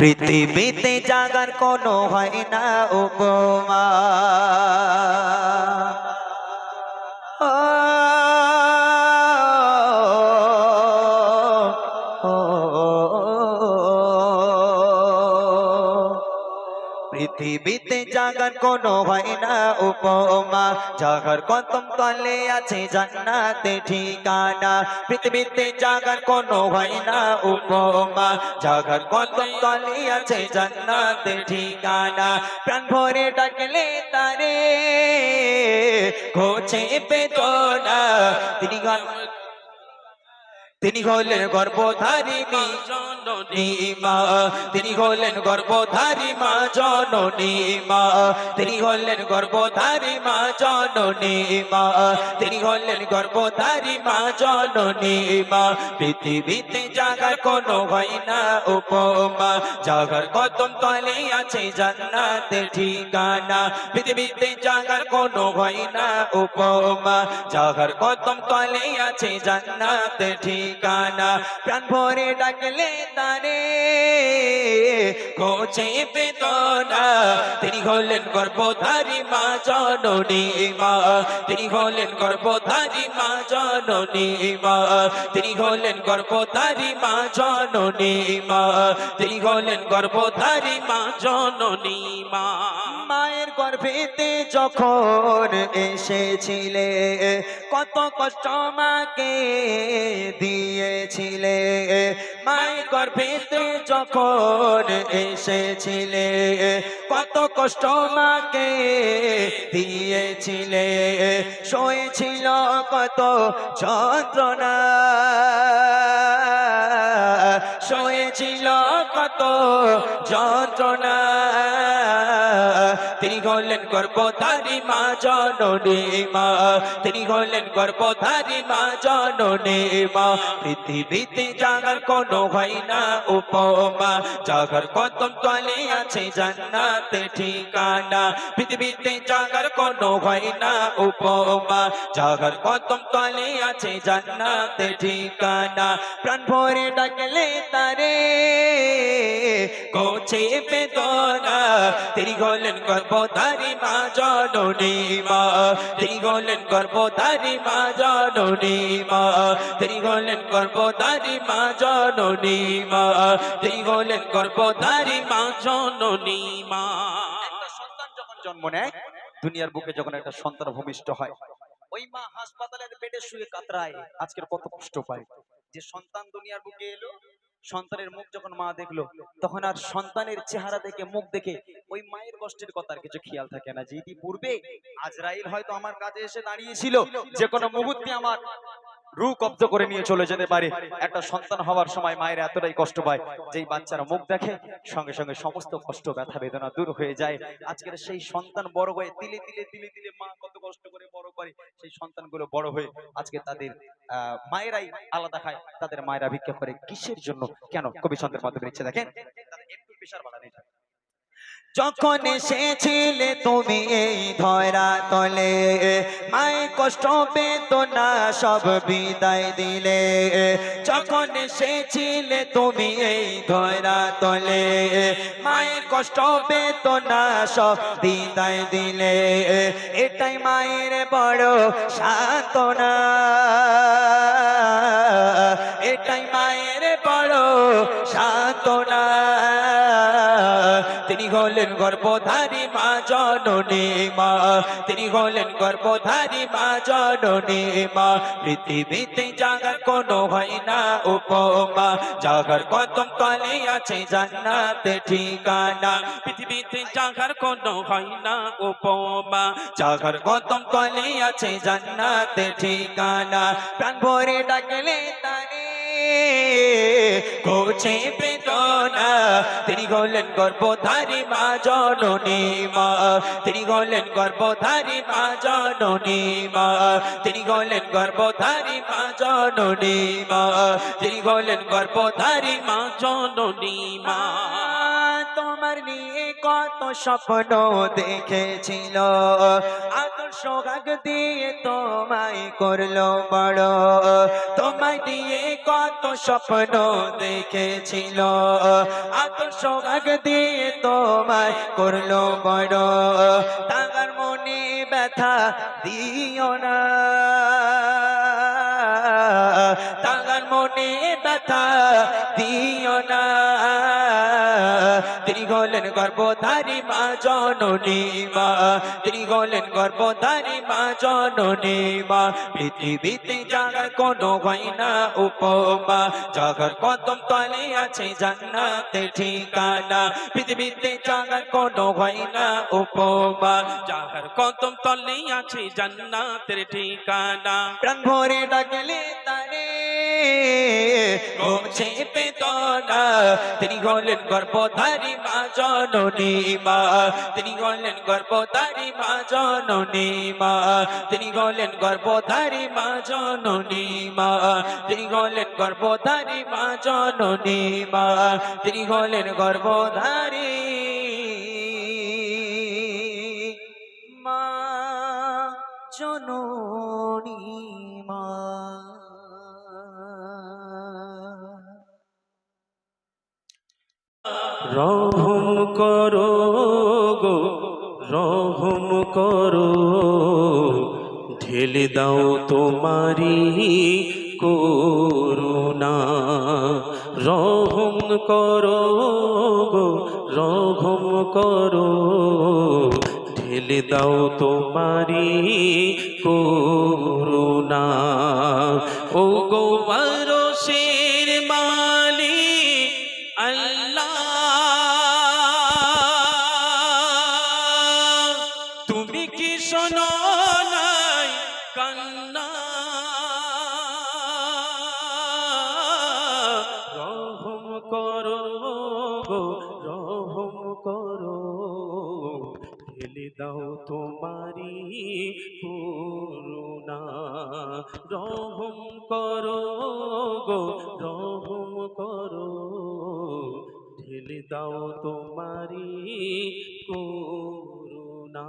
পৃথিবীতে জাগার কোনো হয় না উপমা। পৃথিবীতে জাগার কোনো হয় না, উপমা জাগার কতম তলে আছে জান্নাতে ঠিকানা। পৃথিবীতে জাগার কোনো হয় না, উপমা জাগার কতম তলে আছে জান্নাতে ঠিকানা। প্রাণ ভরে ডাকলে তারে ঘোচে বেদনা। তিনি গান তিনি হলেন গর্ভধারী মা জননী মা। তিনি হলেন গর্ভধারী মা জননী মা। তিনি হলেন গর্ভধারী মা জননী মা। তিনি হলেন গর্ভধারী মা জননী মা। পৃথিবীতে জাগার কোনো হয় না উপমা। জাগার কদম তলে আছে জান্নাতের ঠিকানা। পৃথিবীতে জাগার কোনো হয় না উপমা। জাগার কদম তলে আছে জান্নাতের ঠিকানা প্রাণ ভরে ডাকলে তারে। কোচে বেদনা, তিনি হলেন গর্ভধারী মা জননী মা। তিনি হলেন গর্ভধারী মা জননী মা। তিনি হলেন গর্ভধারী মা জননী মা। তিনি হলেন গর্ভধারী মা জননী মা। মায়ের গর্ভেতে যখন এসেছিলে, কত কষ্ট মাকে দিয়েছিলে মায়ের গর্ভেতে যখন এসেছিলে, কত কষ্ট মাকে দিয়েছিলে। সয়েছিল কত যন্ত্রণা। সয়েছিল কত যন্ত্রণা। তিনি হলেন গর্ভধারী মা জননী মা। তিনি হলেন গর্ভধারী মা জননী মা। পৃথিবীতে জাগার কোনো হয় না উপমা। জাগার কদম তলে আছে জান্নাতে ঠিকানা। পৃথিবীতে জাগার কোনো হয় না উপমা। জাগার কদম তলে আছে জান্নাতে ঠিকানা। প্রাণ ভরে ডাকলে তারে কোচে বেদনা। তিনি হলেন গর্ভধারী মা, জননী মা। তিনি হলেন গর্ভধারী মা, জননী মা। তিনি হলেন গর্ভধারী মা, জননী মা। তিনি হলেন গর্ভধারী মা, জননী মা। সন্তান যখন জন্ম নেয়, দুনিয়ার বুকে যখন একটা সন্তান ভূমিষ্ঠ হয়, ওই মা হাসপাতালের বেডে শুয়ে কাতরায়। আজকের কত কষ্ট পায় যে সন্তান দুনিয়ার বুকে এলো সন্তানের মুখ যখন মা দেখল, তখন আর সন্তানের চেহারা দেখে, মুখ দেখে ওই মায়ের কষ্টের কথা আর কিছু খেয়াল থাকে না। যে পূর্বে আজরাইল হয়তো আমার কাজে এসে দাঁড়িয়েছিল, যে কোনো মুহূর্তে আমার রু কব্জ করে নিয়ে চলে যেতে পারে। একটা সন্তান হওয়ার সময় মায়ের এতটাই কষ্ট পায়, যেই বাচ্চারা মুখ দেখে, সঙ্গে সঙ্গে সমস্ত কষ্ট, ব্যথা, বেদনা দূর হয়ে যায়। আজকের সেই সন্তান বড় হয়ে, তিলে তিলে তিলে তিলে মা কত কষ্ট করে বড় করে, সেই সন্তানগুলো বড় হয়ে আজকে তাদের মায়েরাই আলাদা খায়। তাদের মায়েরা ভিক্ষা করে কিসের জন্য? কেন? কবি ছন্দের মাধ্যমে নিচ্ছে দেখেন একটু পেশার বাড়া নেই যখন এসেছিলে তুমি এই ধরা তলে মায় কষ্ট পেত না সব বিদায় দিলে। যখন এসেছিলে তুমি এই ধরা তলে মায়ের কষ্ট পেত না সব বিদায় দিলে। এটাই মায়ের বড় সান্ত্বনা। এটাই মায়ের বড় সান্ত্বনা হলেন গর্ভধারী মা, জননী মা। তিনি হলেন গর্ভধারী মা, জননী মা। পৃথিবীতে জাগার কোনো হয় না উপমা। জাগার কদম তলে আছে জান্নাতে ঠিকানা। পৃথিবীতে জাগার কোনো হয় না উপমা। জাগার কদম তলে আছে জান্নাতে ঠিকানা। প্রাণ ভরে ডাকলে তারে কোচে বেদনা তিনি হলেন গর্ভধারী মা জননী মা তিনি হলেন গর্ভধারী মা জননী মা তিনি হলেন গর্ভধারী মা জননী মা তিনি হলেন গর্ভধারী মা জননী মা। তোমার নিয়ে কত স্বপ্ন দেখেছিল। আদর্শ গাগ দিয়ে তোমায় করল বড়। তোমায় দিয়ে কত স্বপ্ন দেখেছিল। আদর্শ গাগ দিয়ে তোমায় করল বড়। তাগার মনে ব্যথা দিও না। তাগার মনে ব্যথা দিও না। তিনি হলেন গর্ভধারী মা, জননী মা। তিনি হলেন গর্ভধারী মা, জননী মা। পৃথিবীতে জাগার কোনো হয় না, উপমা। জাগার কদম তলে আছে জান্নাতে ঠিকানা। পৃথিবীতে জাগার কোনো হয় না, উপমা। যাহার কদম তলে আছে জান্নাতের ঠিকানা। প্রাণ ডাকলে তারে পৌঁছে পেত না তিনি হলেন গর্ভধারী মা, জননী মা। তিনি হলেন গর্ভধারী মা, জননী মা। তিনি হলেন গর্ভধারী মা, জননী মা। তিনি হলেন গর্ভধারী মা, জননী মা। তিনি গর্ভধারী রহম করো গো, রহম করো। ঢেলে দাও তোমারি করুণা। রহম করো গো, রহম করো। ঢেলে দাও তোমারি করুণা। ও গো রহম করো। ফেলে দাও তোমারি করুণা রহম করো গো, রহম করো। ঢেলে দাও তোমারি করুণা